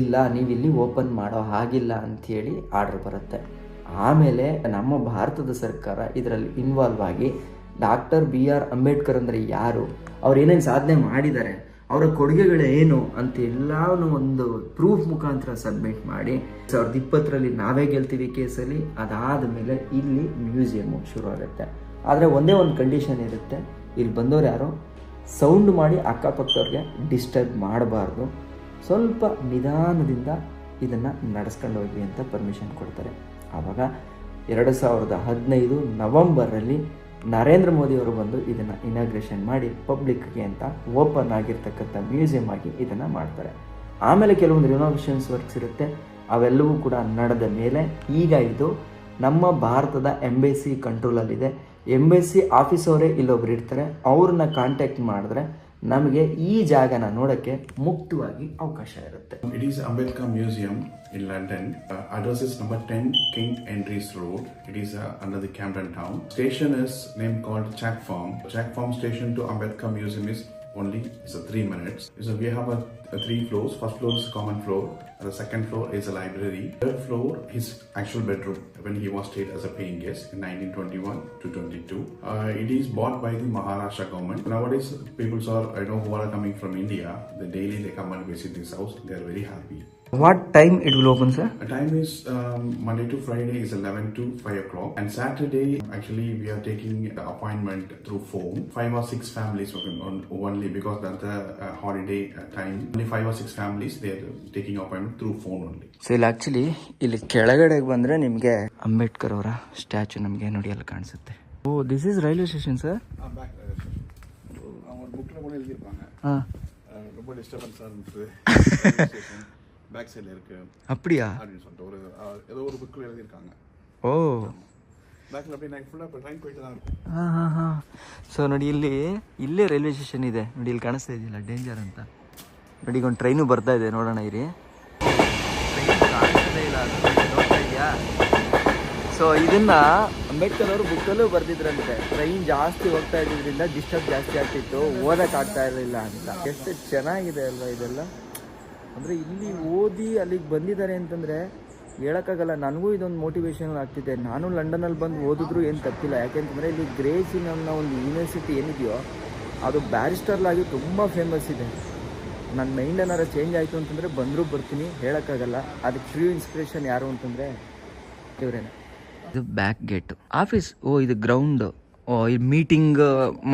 ಇಲ್ಲ ನೀವಿಲ್ಲಿ ಓಪನ್ ಮಾಡೋ ಹಾಗಿಲ್ಲ ಅಂಥೇಳಿ ಆರ್ಡರ್ ಬರುತ್ತೆ. ಆಮೇಲೆ ನಮ್ಮ ಭಾರತದ ಸರ್ಕಾರ ಇದರಲ್ಲಿ ಇನ್ವಾಲ್ವ್ ಆಗಿ ಡಾಕ್ಟರ್ ಬಿ ಆರ್ ಅಂಬೇಡ್ಕರ್ ಅಂದರೆ ಯಾರು, ಅವ್ರು ಏನೇನು ಸಾಧನೆ ಮಾಡಿದ್ದಾರೆ, ಅವರ ಕೊಡುಗೆಗಳು ಏನು ಅಂತ ಎಲ್ಲಾನು ಒಂದು ಪ್ರೂಫ್ ಮುಖಾಂತರ ಸಬ್ಮಿಟ್ ಮಾಡಿ ಸಾವಿರದ ಇಪ್ಪತ್ತರಲ್ಲಿ ನಾವೇ ಗೆಲ್ತೀವಿ ಕೇಸಲ್ಲಿ, ಅದಾದ ಮೇಲೆ ಇಲ್ಲಿ ಮ್ಯೂಸಿಯಮ್ಮು ಶುರು ಆಗುತ್ತೆ ಆದರೆ ಒಂದೇ ಒಂದು ಕಂಡೀಷನ್ ಇರುತ್ತೆ ಇಲ್ಲಿ ಬಂದವ್ರು ಯಾರು? ಸೌಂಡ್ ಮಾಡಿ ಅಕ್ಕಪಕ್ಕದವ್ರಿಗೆ ಡಿಸ್ಟರ್ಬ್ ಮಾಡಬಾರ್ದು. ಸ್ವಲ್ಪ ನಿಧಾನದಿಂದ ಇದನ್ನು ನಡೆಸ್ಕೊಂಡು ಹೋಗಿ ಅಂತ ಪರ್ಮಿಷನ್ ಕೊಡ್ತಾರೆ. ಆವಾಗ ಎರಡು ಸಾವಿರದ ಹದಿನೈದು ನವಂಬರಲ್ಲಿ ನರೇಂದ್ರ ಮೋದಿಯವರು ಬಂದು ಇದನ್ನು ಇನಾಗ್ರೇಷನ್ ಮಾಡಿ ಪಬ್ಲಿಕ್ಗೆ ಅಂತ ಓಪನ್ ಆಗಿರ್ತಕ್ಕಂಥ ಮ್ಯೂಸಿಯಂ ಆಗಿ ಇದನ್ನು ಮಾಡ್ತಾರೆ. ಆಮೇಲೆ ಕೆಲವೊಂದು ರಿನೋವೇಷನ್ಸ್ ವರ್ಕ್ಸ್ ಇರುತ್ತೆ. ಅವೆಲ್ಲವೂ ಕೂಡ ನಡೆದ ಮೇಲೆ ಈಗ ಇದು ನಮ್ಮ ಭಾರತದ ಎಂಬೆಸಿ ಕಂಟ್ರೋಲಲ್ಲಿದೆ ಎಂಬೆಸಿ ಆಫೀಸವರೇ ಇಲ್ಲೊಬ್ರು ಇರ್ತಾರೆ. ಅವ್ರನ್ನ ಕಾಂಟ್ಯಾಕ್ಟ್ ಮಾಡಿದ್ರೆ ನಮಗೆ ಈ ಜಾಗನ ನೋಡಕ್ಕೆ ಮುಕ್ತವಾಗಿ ಅವಕಾಶ ಇರುತ್ತೆ. It is Ambedkar museum in London address is number ten king Henry's road it is under the Camden town station is name called chalk farm chalk farm station to Ambedkar museum is only is a three minutes. So we have a, a three floors. First floor is common floor. The second floor is a library. Third floor his actual bedroom when he was stayed as a paying guest in 1921 to 22. Uh, it is bought by the Maharashtra government. Nowadays, people are I know who are coming from India. the daily they come and visit this house. They are very happy. What time it will open sir The time is um, Monday to Friday is 11 to 5 o'clock, and Saturday actually we are taking the appointment through phone. Five or six families okay, on, only because that's the uh, holiday uh, time. Only five or six families they are taking appointment through phone only. So ಇಲ್ಲಿ actually ಇಲ್ಲಿ ಕೆಳಗಡೆಗೆ ಬಂದರೆ ನಿಮಗೆ ಅಂಬೇಡ್ಕರ್ ಅವರ statue ನಮಗೆ ನೋಡಿ ಅಲ್ಲಿ ಕಾಣಿಸುತ್ತೆ oh this is railway station sir அவங்க புக்கில் கூட எழுதியிருப்பாங்க ಹಾಂ ரொம்ப டிஸ்டர்பன்ஸாக இருந்துச்சு பேக் சைடில் இருக்கு அப்படியா அப்படின்னு சொல்லிட்டு ஒரு அஹ், ஏதோ ஒரு புக்கில் எழுதியிருக்காங்க ಓ பேக்கில் அப்படியே நைட் ஃபுல்லாக இப்போ ட்ரெயின் போயிட்டு தான் இருக்கும் ಹಾಂ ಹಾಂ ಹಾಂ ಸೊ ನೋಡಿ ಇಲ್ಲಿ ಇಲ್ಲೇ ರೈಲ್ವೆ ಸ್ಟೇಷನ್ ಇದೆ ನೋಡಿ ಇಲ್ಲಿ ಕಾಣಿಸ್ತಾ ಇದೆಯಲ್ಲ ಡೇಂಜರ್ ಅಂತ ನೋಡಿ ಈಗ ಒಂದು ಟ್ರೈನು ಬರ್ತಾ ಇದೆ ನೋಡೋಣ ಇರಿ ನೋಡ್ತಾ ಇದೆಯಾ ಸೊ ಇದನ್ನ ಅಂಬೇಡ್ಕರ್ ಅವರು ಬುಕ್ಕಲ್ಲೂ ಬರ್ದಿದ್ರಂತೆ ಟ್ರೈನ್ ಜಾಸ್ತಿ ಹೋಗ್ತಾ ಇದ್ದಿದ್ರಿಂದ ಡಿಸ್ಟರ್ಬ್ ಜಾಸ್ತಿ ಆಗ್ತಿತ್ತು ಓದಕ್ ಆಗ್ತಾ ಇರಲಿಲ್ಲ ಅಂತ ಎಷ್ಟು ಚೆನ್ನಾಗಿದೆ ಅಲ್ವಾ ಇದೆಲ್ಲ ಅಂದ್ರೆ ಇಲ್ಲಿ ಓದಿ ಅಲ್ಲಿಗೆ ಬಂದಿದ್ದಾರೆ ಅಂತಂದರೆ ಹೇಳೋಕ್ಕಾಗಲ್ಲ. ನನಗೂ ಇದೊಂದು ಮೋಟಿವೇಶನ್ ಆಗ್ತಿದೆ. ನಾನು ಲಂಡನಲ್ಲಿ ಬಂದು ಓದಿದ್ರು ಏನು ತಪ್ಪಿಲ್ಲ. ಯಾಕೆಂತಂದರೆ ಇಲ್ಲಿ ಗ್ರೇಸಿನ ಅನ್ನೋ ಒಂದು ಯೂನಿವರ್ಸಿಟಿ ಏನಿದೆಯೋ ಅದು ಬ್ಯಾರಿಸ್ಟರ್ಲಾಗಿ ತುಂಬ ಫೇಮಸ್ ಇದೆ. ನನ್ನ ಮೈಂಡ್ ಏನಾರು ಚೇಂಜ್ ಆಯಿತು ಅಂತಂದರೆ ಬಂದರೂ ಬರ್ತೀನಿ ಹೇಳೋಕ್ಕಾಗಲ್ಲ. ಅದಕ್ಕೆ ಟ್ರೂ ಇನ್ಸ್ಪಿರೇಷನ್ ಯಾರು ಅಂತಂದರೆ ಇವರೇನೆ. ಇದು ಬ್ಯಾಕ್ ಗೇಟು ಆಫೀಸ್ ಓ ಇದು ಗ್ರೌಂಡು ಓ ಇಲ್ಲಿ ಮೀಟಿಂಗ್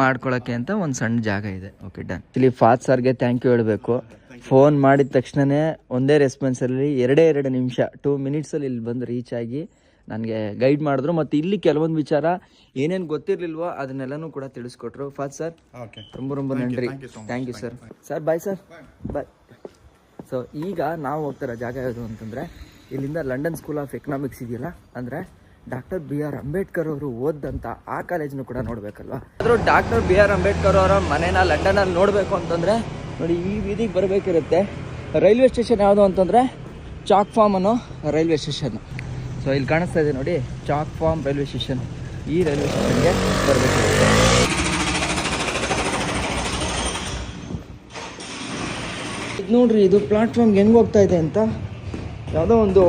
ಮಾಡ್ಕೊಳಕ್ಕೆ ಅಂತ ಒಂದು ಸಣ್ಣ ಜಾಗ ಇದೆ. ಓಕೆ ಡನ್ ಇಲ್ಲಿ ಫಾತ್ ಸರ್ಗೆ ಥ್ಯಾಂಕ್ ಯು ಹೇಳಬೇಕು. ಫೋನ್ ಮಾಡಿದ ತಕ್ಷಣನೇ ಒಂದೇ ರೆಸ್ಪಾನ್ಸಲ್ಲಿ ಎರಡೇ ಎರಡು ನಿಮಿಷ ಟೂ ಮಿನಿಟ್ಸಲ್ಲಿ ಇಲ್ಲಿ ಬಂದು ರೀಚ್ ಆಗಿ ನನಗೆ ಗೈಡ್ ಮಾಡಿದ್ರು. ಮತ್ತು ಇಲ್ಲಿ ಕೆಲವೊಂದು ವಿಚಾರ ಏನೇನು ಗೊತ್ತಿರಲಿಲ್ವೋ ಅದನ್ನೆಲ್ಲನೂ ಕೂಡ ತಿಳಿಸ್ಕೊಟ್ರು. ಫಾತ್ ಸರ್ ಓಕೆ ತುಂಬ ತುಂಬ ನನ್ರಿ. Thank you sir sir bye sir bye so ಈಗ ನಾವು ಹೋಗ್ತಿರೋ ಜಾಗ ಯಾವುದು ಅಂತಂದರೆ ಇಲ್ಲಿಂದ ಲಂಡನ್ ಸ್ಕೂಲ್ ಆಫ್ ಎಕನಾಮಿಕ್ಸ್ ಇದೆಯಲ್ಲ? ಅಂದರೆ ಡಾಕ್ಟರ್ ಬಿ ಆರ್ ಅಂಬೇಡ್ಕರ್ ಅವರು ಓದಂತ ಆ ಕಾಲೇಜ್ನು ಕೂಡ ನೋಡಬೇಕಲ್ವಾ? ಆದರೂ ಡಾಕ್ಟರ್ ಬಿ ಆರ್ ಅಂಬೇಡ್ಕರ್ ಅವರ ಮನೇನ ಲಂಡನಲ್ಲಿ ನೋಡಬೇಕು ಅಂತಂದರೆ ನೋಡಿ, ಈ ಬೀದಿಗೆ ಬರಬೇಕಿರುತ್ತೆ. ರೈಲ್ವೆ ಸ್ಟೇಷನ್ ಯಾವುದು ಅಂತಂದರೆ ಚಾಕ್ ಫಾರ್ಮ್ ಅನ್ನೋ ರೈಲ್ವೆ ಸ್ಟೇಷನ್. ಸೊ ಇಲ್ಲಿ ಕಾಣಿಸ್ತಾ ಇದೆ ನೋಡಿ, ಚಾಕ್ ಫಾರ್ಮ್ ರೈಲ್ವೆ ಸ್ಟೇಷನ್. ಈ ರೈಲ್ವೆ ಸ್ಟೇಷನ್ಗೆ ಬರಬೇಕಿರುತ್ತೆ. ಇದು ನೋಡ್ರಿ, ಇದು ಪ್ಲಾಟ್ಫಾರ್ಮ್ಗೆ ಹೆಂಗೆ ಹೋಗ್ತಾ ಇದೆ ಅಂತ. ಯಾವುದೋ ಒಂದು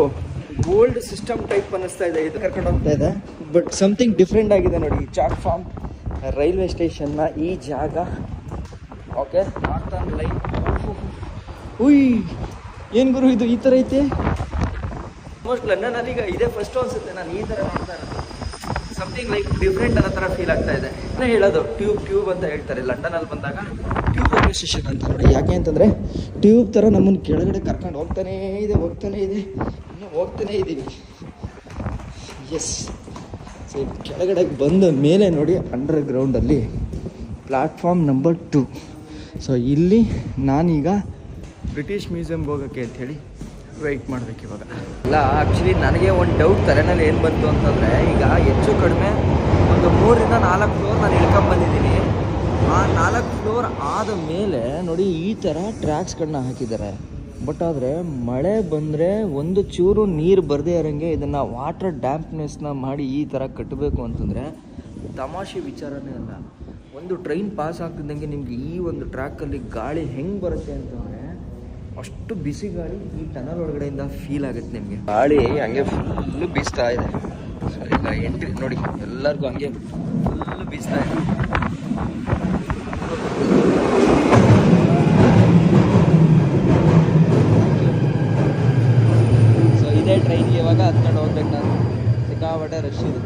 ಓಲ್ಡ್ ಸಿಸ್ಟಮ್ ಟೈಪ್ ಅನ್ನಿಸ್ತಾ ಇದೆ, ಇದು ಕರ್ಕೊಂಡು ಹೋಗ್ತಾ ಇದೆ. ಬಟ್ ಸಮಥಿಂಗ್ ಡಿಫ್ರೆಂಟ್ ಆಗಿದೆ ನೋಡಿ ಚಾಕ್ ಫಾರ್ಮ್ ರೈಲ್ವೆ ಸ್ಟೇಷನ್ನ ಈ ಜಾಗ. ಓಕೆ ನಾರ್ತನ್ ಲೈನ್ ಉಯ್ ಏನು ಗುರು ಇದು ಈ ಥರ ಐತೆ? ಮೋಸ್ಟ್ ಲಂಡನಲ್ಲಿ ಈಗ ಇದೇ ಫಸ್ಟ್ ಅನ್ಸುತ್ತೆ ನಾನು ಈ ಥರ ನೋಡ್ತಾ ಇರೋದು. ಸಮಥಿಂಗ್ ಲೈಕ್ ಡಿಫ್ರೆಂಟ್ ಅನ್ನೋ ಥರ ಫೀಲ್ ಆಗ್ತಾ ಇದೆ. ನಾನು ಹೇಳೋದು ಟ್ಯೂಬ್ ಟ್ಯೂಬ್ ಅಂತ ಹೇಳ್ತಾರೆ ಲಂಡನಲ್ಲಿ ಬಂದಾಗ. ಟ್ಯೂಬ್ ರೈಲ್ವೆ ಸ್ಟೇಷನ್ ಅಂತ ನೋಡಿ ಯಾಕೆ ಅಂತಂದರೆ ಟ್ಯೂಬ್ ಥರ ನಮ್ಮನ್ನು ಕೆಳಗಡೆ ಕರ್ಕೊಂಡು ಹೋಗ್ತಾನೇ ಇದೆ ಹೋಗ್ತಾನೇ ಇದೆ. ಇನ್ನೂ ಹೋಗ್ತಾನೇ ಇದ್ದೀವಿ ಎಸ್ ಸೊ ಕೆಳಗಡೆ ಬಂದ ಮೇಲೆ ನೋಡಿ ಅಂಡರ್ ಗ್ರೌಂಡಲ್ಲಿ ಪ್ಲಾಟ್ಫಾರ್ಮ್ ನಂಬರ್ ಟು ಸೊ ಇಲ್ಲಿ ನಾನೀಗ ಬ್ರಿಟಿಷ್ ಮ್ಯೂಸಿಯಮ್ಗೆ ಹೋಗೋಕ್ಕೆ ಅಂಥೇಳಿ ವೆಯ್ಟ್ ಮಾಡಬೇಕು ಇವಾಗ. ಅಲ್ಲ ಆ್ಯಕ್ಚುಲಿ ನನಗೆ ಒಂದು ಡೌಟ್ ತಲೆನಲ್ಲಿ ಏನು ಬಂತು ಅಂತಂದರೆ, ಈಗ ಹೆಚ್ಚು ಕಡಿಮೆ ಒಂದು ಮೂರರಿಂದ ನಾಲ್ಕು ಫ್ಲೋರ್ ನಾನು ಇಳ್ಕೊಂಬಂದಿದ್ದೀನಿ ಆ ನಾಲ್ಕು ಫ್ಲೋರ್ ಆದ ಮೇಲೆ ನೋಡಿ ಈ ಥರ ಟ್ರ್ಯಾಕ್ಸ್ಗಳನ್ನ ಹಾಕಿದ್ದಾರೆ. ಬಟ್ ಆದರೆ ಮಳೆ ಬಂದರೆ ಒಂದು ಚೂರು ನೀರು ಬರದೇ ಇರೋಂಗೆ ಇದನ್ನು ವಾಟರ್ ಡ್ಯಾಂಪ್ನೆಸ್ನ ಮಾಡಿ ಈ ಥರ ಕಟ್ಟಬೇಕು ಅಂತಂದರೆ ತಮಾಷೆ ವಿಚಾರನೇ ಅಲ್ಲ. ಒಂದು ಟ್ರೈನ್ ಪಾಸ್ ಆಗ್ತಿದ್ದಂಗೆ ನಿಮ್ಗೆ ಈ ಒಂದು ಟ್ರ್ಯಾಕಲ್ಲಿ ಗಾಳಿ ಹೆಂಗೆ ಬರುತ್ತೆ ಅಂತಂದರೆ ಅಷ್ಟು ಬಿಸಿ ಗಾಳಿ ಈ ಟನಲ್ ಒಳಗಡೆಯಿಂದ ಫೀಲ್ ಆಗುತ್ತೆ ನಿಮಗೆ. ಗಾಳಿ ಹಂಗೆ ಫುಲ್ಲು ಬೀಸ್ತಾ ಇದೆ. ಈಗ ಎಂಟ್ರಿ ನೋಡಿ, ಎಲ್ಲರಿಗೂ ಹಂಗೆ ಫುಲ್ಲು ಬೀಸ್ತಾ ಇದೆ. ಸೊ ಇದೇ ಟ್ರೈನ್ಗೆ ಇವಾಗ ಹತ್ಕೊಂಡು ಹೋಗ್ಬೇಕು ನಾನು. ಸಿಕ್ಕಾಪಟ್ಟೆ ರಶ್ ಇದೆ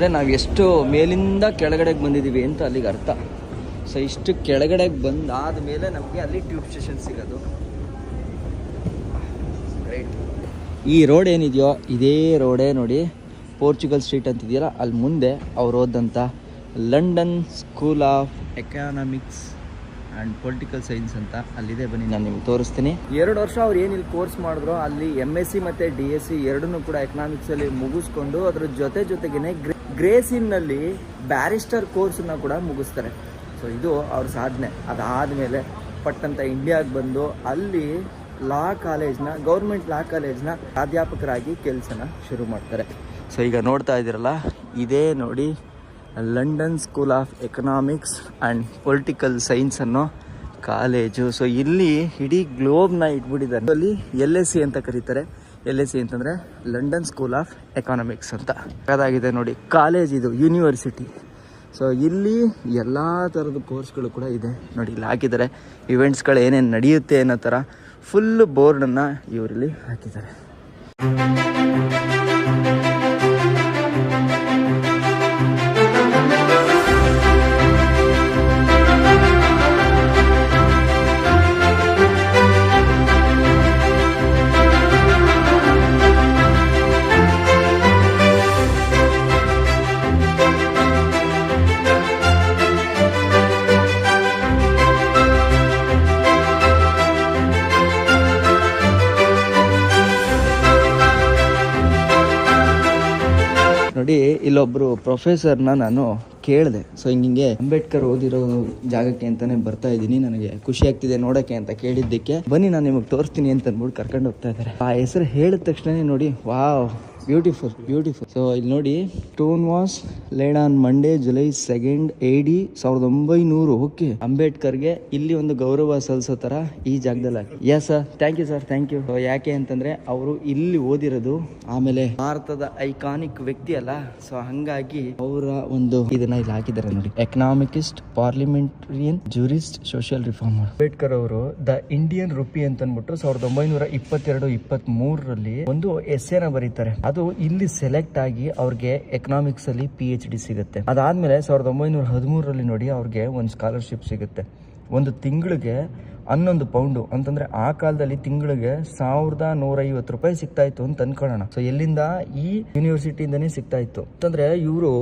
ನೋಡಿ ಅಂತಂದರೆ ನಾವು ಎಷ್ಟು ಮೇಲಿಂದ ಕೆಳಗಡೆಗೆ ಬಂದಿದ್ದೀವಿ ಅಂತ ಅಲ್ಲಿಗೆ ಅರ್ಥ. ಸೊ ಇಷ್ಟು ಕೆಳಗಡೆಗೆ ಬಂದಾದ ಮೇಲೆ ನಮಗೆ ಅಲ್ಲಿ ಟ್ಯೂಬ್ ಸ್ಟೇಷನ್ ಸಿಗೋದು. ರೈಟ್ ಈ ರೋಡ್ ಏನಿದೆಯೋ, ಇದೇ ರೋಡೇ ನೋಡಿ ಪೋರ್ಚುಗಲ್ ಸ್ಟ್ರೀಟ್ ಅಂತಿದೆಯಲ್ಲ ಅಲ್ಲಿ ಮುಂದೆ ಅವ್ರು ಓದಂಥ London school of economics and political science ಅಂತ ಅಲ್ಲಿದೆ ಬನ್ನಿ, ನಾನು ನಿಮ್ಗೆ ತೋರಿಸ್ತೀನಿ. ಎರಡು ವರ್ಷ ಅವ್ರು ಏನಿಲ್ಲಿ ಕೋರ್ಸ್ ಮಾಡಿದ್ರು, ಅಲ್ಲಿ ಎಂ ಎಸ್ ಸಿ ಮತ್ತು ಡಿ ಎಸ್ ಸಿ ಎರಡನ್ನೂ ಕೂಡ ಎಕನಾಮಿಕ್ಸಲ್ಲಿ ಮುಗಿಸ್ಕೊಂಡು ಅದ್ರ ಜೊತೆ ಜೊತೆಗೇನೆ ಗ್ರೇಸಿನ್ನಲ್ಲಿ ಬ್ಯಾರಿಸ್ಟರ್ ಕೋರ್ಸನ್ನ ಕೂಡ ಮುಗಿಸ್ತಾರೆ. ಸೊ ಇದು ಅವ್ರ ಸಾಧನೆ. ಅದಾದ ಮೇಲೆ ಪಟ್ಟಂತ ಇಂಡಿಯಾಗೆ ಬಂದು ಅಲ್ಲಿ ಲಾ ಕಾಲೇಜ್ನ ಗೌರ್ಮೆಂಟ್ ಲಾ ಕಾಲೇಜ್ನ ಪ್ರಾಧ್ಯಾಪಕರಾಗಿ ಕೆಲಸನ ಶುರು ಮಾಡ್ತಾರೆ. ಸೊ ಈಗ ನೋಡ್ತಾ ಇದ್ದೀರಲ್ಲ, ಇದೇ ನೋಡಿ London school of economics and political science ಅನ್ನೋ ಕಾಲೇಜು ಸೊ ಇಲ್ಲಿ ಇಡೀ ಗ್ಲೋಬ್ನ ಇಟ್ಬಿಟ್ಟಿದ್ದಾರೆ. ಅಲ್ಲಿ ಎಲ್ ಎಸ್ ಸಿ ಅಂತ ಕರೀತಾರೆ. ಎಲ್ ಎಸ್ ಸಿ ಅಂತಂದರೆ ಲಂಡನ್ ಸ್ಕೂಲ್ ಆಫ್ ಎಕನಾಮಿಕ್ಸ್ ಅಂತ. ಅದಾಗಿದೆ ನೋಡಿ, ಕಾಲೇಜ್ ಇದು, ಯೂನಿವರ್ಸಿಟಿ. ಸೊ ಇಲ್ಲಿ ಎಲ್ಲ ಥರದ ಕೋರ್ಸ್ಗಳು ಕೂಡ ಇದೆ. ನೋಡಿ, ಇಲ್ಲಿ ಹಾಕಿದ್ದಾರೆ. ಇವೆಂಟ್ಸ್ಗಳು ಏನೇನು ನಡೆಯುತ್ತೆ ಅನ್ನೋ ಥರ ಫುಲ್ ಬೋರ್ಡನ್ನು ಇವರಲ್ಲಿ ಹಾಕಿದ್ದಾರೆ. ಪ್ರೊಫೆಸರ್ನ ನಾನು ಕೇಳಿದೆ. ಸೊ ಹಿಂಗೆ ಅಂಬೇಡ್ಕರ್ ಓದಿರೋ ಜಾಗಕ್ಕೆ ಅಂತಾನೆ ಬರ್ತಾ ಇದ್ದೀನಿ. ನನಗೆ ಖುಷಿ ಆಗ್ತಿದೆ ನೋಡಕ್ಕೆ ಅಂತ ಕೇಳಿದ್ದಕ್ಕೆ. ಬನ್ನಿ, ನಾನು ನಿಮಗೆ ತೋರಿಸ್ತೀನಿ ಅಂತ ಅಂದ್ಬಿಟ್ಟು ಕರ್ಕೊಂಡು ಹೋಗ್ತಾ ಇದ್ದಾರೆ. ಆ ಹೆಸರು ಹೇಳಿದ ತಕ್ಷಣ ನೋಡಿ, ವಾವ್. ಬ್ಯೂಟಿಫುಲ್ ಬ್ಯೂಟಿಫುಲ್ ಸೊ ಇಲ್ಲಿ ನೋಡಿ stone was laid on Monday July second A D ಸಾವಿರದ ಒಂಬೈನೂರು. ಓಕೆ ಅಂಬೇಡ್ಕರ್ಗೆ ಇಲ್ಲಿ ಒಂದು ಗೌರವ ಸಲ್ಲಿಸೋ ತರ ಈ ಜಾಗದಲ್ಲಿ yeah sir thank you sir thank you ಯಾಕೆ ಅಂತಂದ್ರೆ, ಅವರು ಇಲ್ಲಿ ಓದಿರೋದು ಆಮೇಲೆ ಭಾರತದ ಐಕಾನಿಕ್ ವ್ಯಕ್ತಿ ಅಲ್ಲ. ಸೊ ಹಂಗಾಗಿ ಅವರ ಒಂದು ಇದನ್ನ ಇಲ್ಲಿ ಹಾಕಿದ್ದಾರೆ ನೋಡಿ. Economist parliamentarian jurist social reformer Ambedkar ಅವರು ದ ಇಂಡಿಯನ್ ರುಪಿ ಅಂತ ಅಂದ್ಬಿಟ್ಟು ಸಾವಿರದ ಒಂಬೈನೂರ ಇಪ್ಪತ್ತೆರಡು ಇಪ್ಪತ್ತ್ ಮೂರರಲ್ಲಿ ಒಂದು ಎಸ್ಸೆನ ಬರೀತಾರೆ. ಅದು ಇಲ್ಲಿ ಸೆಲೆಕ್ಟ್ ಆಗಿ ಅವ್ರಿಗೆ ಎಕನಾಮಿಕ್ಸ್ ಅಲ್ಲಿ ಪಿ ಎಚ್ ಡಿ ಸಿಗುತ್ತೆ. ಅದಾದ್ಮೇಲೆ ಸಾವಿರದ ಒಂಬೈನೂರ ಹದಿಮೂರರಲ್ಲಿ ನೋಡಿ ಅವ್ರಿಗೆ ಒಂದು ಸ್ಕಾಲರ್ಶಿಪ್ ಸಿಗುತ್ತೆ. ಒಂದು ತಿಂಗಳಿಗೆ ಹನ್ನೊಂದು ಪೌಂಡು ಅಂತಂದ್ರೆ ಆ ಕಾಲದಲ್ಲಿ ತಿಂಗಳಿಗೆ ಸಾವಿರದ ನೂರೈವತ್ತು ರೂಪಾಯಿ ಸಿಗ್ತಾ ಇತ್ತು ಅಂತ ಅನ್ಕೊಳ್ಳೋಣ. ಸೊ ಎಲ್ಲಿಂದ? ಈ ಯೂನಿವರ್ಸಿಟಿಯಿಂದನೇ ಸಿಗ್ತಾ ಇತ್ತು ಅಂತಂದ್ರೆ ಇವರು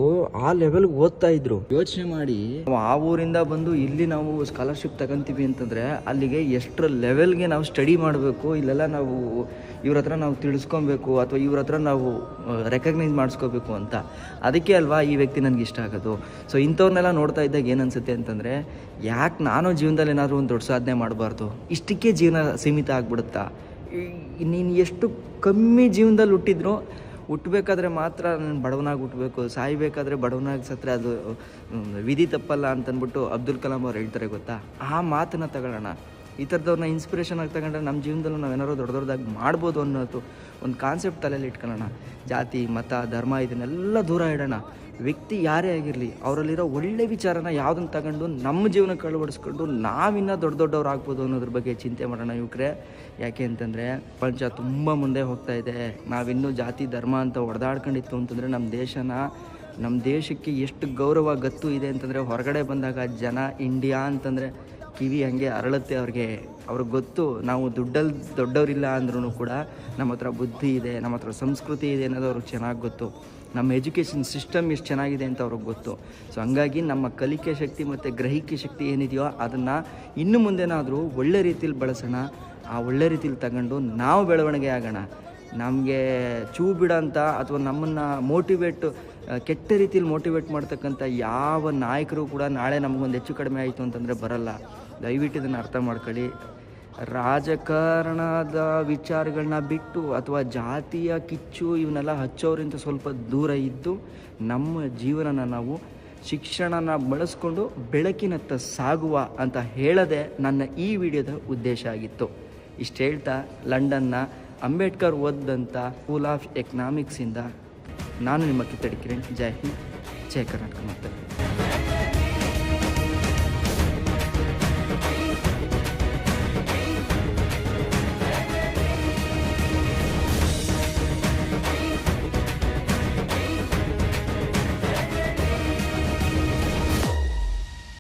ಆ ಲೆವೆಲ್ ಓದ್ತಾ ಇದ್ರು. ಯೋಚನೆ ಮಾಡಿ ಆ ಊರಿಂದ ಬಂದು ಇಲ್ಲಿ ನಾವು ಸ್ಕಾಲರ್ಶಿಪ್ ತಗೊಂತೀವಿ ಅಂತಂದ್ರೆ ಅಲ್ಲಿಗೆ ಎಷ್ಟರ ಲೆವೆಲ್ಗೆ ನಾವು ಸ್ಟಡಿ ಮಾಡಬೇಕು, ಇಲ್ಲೆಲ್ಲ ನಾವು ಇವ್ರ ಹತ್ರ ನಾವು ತಿಳಿಸ್ಕೊಬೇಕು, ಅಥವಾ ಇವ್ರ ಹತ್ರ ನಾವು ರೆಕಗ್ನೈಸ್ ಮಾಡಿಸ್ಕೋಬೇಕು ಅಂತ. ಅದಕ್ಕೆ ಅಲ್ವಾ ಈ ವ್ಯಕ್ತಿ ನನಗೆ ಇಷ್ಟ ಆಗೋದು. ಸೊ ಇಂಥವ್ರನ್ನೆಲ್ಲ ನೋಡ್ತಾ ಇದ್ದಾಗ ಏನು ಅನ್ಸುತ್ತೆ ಅಂತಂದರೆ ಯಾಕೆ ನಾನು ಜೀವನದಲ್ಲಿ ಏನಾದರೂ ಒಂದು ದೊಡ್ಡ ಸಾಧನೆ ಮಾಡಬಾರ್ದು? ಇಷ್ಟಕ್ಕೆ ಜೀವನ ಸೀಮಿತ ಆಗ್ಬಿಡುತ್ತಾ? ನೀನು ಎಷ್ಟು ಕಮ್ಮಿ ಜೀವನದಲ್ಲಿ ಹುಟ್ಟಿದ್ರು ಹುಟ್ಟಬೇಕಾದ್ರೆ ಮಾತ್ರ ನಾನು ಬಡವನಾಗಿ ಹುಟ್ಟಬೇಕು ಸಾಯ್ಬೇಕಾದ್ರೆ ಬಡವನಾಗಿ ಸತ್ರೆ ಅದು ವಿಧಿ ತಪ್ಪಲ್ಲ ಅಂತಂದ್ಬಿಟ್ಟು ಅಬ್ದುಲ್ ಕಲಾಂ ಅವ್ರು ಹೇಳ್ತಾರೆ ಗೊತ್ತಾ? ಆ ಮಾತನ್ನ ತಗೊಳ್ಳೋಣ. ಈ ಥರದವ್ರನ್ನ ಇನ್ಸ್ಪಿರೇಷನ್ ಆಗಿ ತಗೊಂಡ್ರೆ ನಮ್ಮ ಜೀವನದಲ್ಲೂ ನಾವು ಏನಾದ್ರು ದೊಡ್ಡ ದೊಡ್ಡದಾಗಿ ಮಾಡ್ಬೋದು ಅನ್ನೋದು ಒಂದು ಕಾನ್ಸೆಪ್ಟ್ ತಲೆಯಲ್ಲಿ ಇಟ್ಕೊಳ್ಳೋಣ. ಜಾತಿ, ಮತ, ಧರ್ಮ, ಇದನ್ನೆಲ್ಲ ದೂರ ಇಡೋಣ. ವ್ಯಕ್ತಿ ಯಾರೇ ಆಗಿರಲಿ, ಅವರಲ್ಲಿರೋ ಒಳ್ಳೆ ವಿಚಾರನ ಯಾವುದನ್ನು ತಗೊಂಡು ನಮ್ಮ ಜೀವನಕ್ಕೆ ಅಳವಡಿಸ್ಕೊಂಡು ನಾವಿನ್ನ ದೊಡ್ಡ ದೊಡ್ಡವ್ರು ಆಗ್ಬೋದು ಅನ್ನೋದ್ರ ಬಗ್ಗೆ ಚಿಂತೆ ಮಾಡೋಣ ಯುವಕರೇ. ಯಾಕೆ ಅಂತಂದರೆ ಪ್ರಪಂಚ ತುಂಬ ಮುಂದೆ ಹೋಗ್ತಾ ಇದೆ. ನಾವಿನ್ನೂ ಜಾತಿ, ಧರ್ಮ ಅಂತ ಹೊಡೆದಾಡ್ಕೊಂಡಿತ್ತು ಅಂತಂದರೆ ನಮ್ಮ ದೇಶನ ನಮ್ಮ ದೇಶಕ್ಕೆ ಎಷ್ಟು ಗೌರವ ಗತ್ತು ಇದೆ ಅಂತಂದರೆ ಹೊರಗಡೆ ಬಂದಾಗ ಜನ, ಇಂಡಿಯಾ ಅಂತಂದರೆ ಕಿವಿ ಹಂಗೆ ಅರಳುತ್ತೆ ಅವ್ರಿಗೆ. ಅವ್ರಿಗೆ ಗೊತ್ತು, ನಾವು ದುಡ್ಡಲ್ಲಿ ದೊಡ್ಡವರಿಲ್ಲ ಅಂದ್ರೂ ಕೂಡ ನಮ್ಮ ಹತ್ರ ಬುದ್ಧಿ ಇದೆ, ನಮ್ಮ ಹತ್ರ ಸಂಸ್ಕೃತಿ ಇದೆ ಅನ್ನೋದು ಅವ್ರಿಗೆ ಚೆನ್ನಾಗಿ ಗೊತ್ತು. ನಮ್ಮ ಎಜುಕೇಷನ್ ಸಿಸ್ಟಮ್ ಎಷ್ಟು ಚೆನ್ನಾಗಿದೆ ಅಂತ ಅವ್ರಿಗೆ ಗೊತ್ತು. ಸೊ ಹಂಗಾಗಿ ನಮ್ಮ ಕಲಿಕೆ ಶಕ್ತಿ ಮತ್ತು ಗ್ರಹಿಕೆ ಶಕ್ತಿ ಏನಿದೆಯೋ ಅದನ್ನು ಇನ್ನು ಮುಂದೆನಾದರೂ ಒಳ್ಳೆ ರೀತಿಯಲ್ಲಿ ಬಳಸೋಣ. ಆ ಒಳ್ಳೆ ರೀತಿಯಲ್ಲಿ ತಗೊಂಡು ನಾವು ಬೆಳವಣಿಗೆ ಆಗೋಣ. ನಮಗೆ ಚೂ ಬಿಡೋಂಥ ಅಥವಾ ನಮ್ಮನ್ನು ಮೋಟಿವೇಟ್, ಕೆಟ್ಟ ರೀತಿಯಲ್ಲಿ ಮೋಟಿವೇಟ್ ಮಾಡ್ತಕ್ಕಂಥ ಯಾವ ನಾಯಕರು ಕೂಡ ನಾಳೆ ನಮಗೊಂದು ಹೆಚ್ಚು ಕಡಿಮೆ ಆಯಿತು ಅಂತಂದರೆ ಬರಲ್ಲ. ದಯವಿಟ್ಟು ಇದನ್ನು ಅರ್ಥ ಮಾಡ್ಕೊಳ್ಳಿ. ರಾಜಕಾರಣದ ವಿಚಾರಗಳನ್ನ ಬಿಟ್ಟು ಅಥವಾ ಜಾತಿಯ ಕಿಚ್ಚು ಇವನ್ನೆಲ್ಲ ಹಚ್ಚೋರಿಂದ ಸ್ವಲ್ಪ ದೂರ ಇದ್ದು ನಮ್ಮ ಜೀವನನ ನಾವು ಶಿಕ್ಷಣನ ಬಳಸ್ಕೊಂಡು ಬೆಳಕಿನತ್ತ ಸಾಗುವ ಅಂತ ಹೇಳದೆ ನನ್ನ ಈ ವಿಡಿಯೋದ ಉದ್ದೇಶ ಆಗಿತ್ತು. ಇಷ್ಟು ಹೇಳ್ತಾ ಲಂಡನ್ನ ಅಂಬೇಡ್ಕರ್ ಓದ್ದಂಥ ಸ್ಕೂಲ್ ಆಫ್ ಎಕನಾಮಿಕ್ಸಿಂದ ನಾನು ನಿಮ್ಮ ಕಿತ್ತಡಿ ಕಿರಣ್ ಜೈ ಹಿಂದ್. ಜಯ ಕರ್ನಾಟಕ ಮಾತೆ.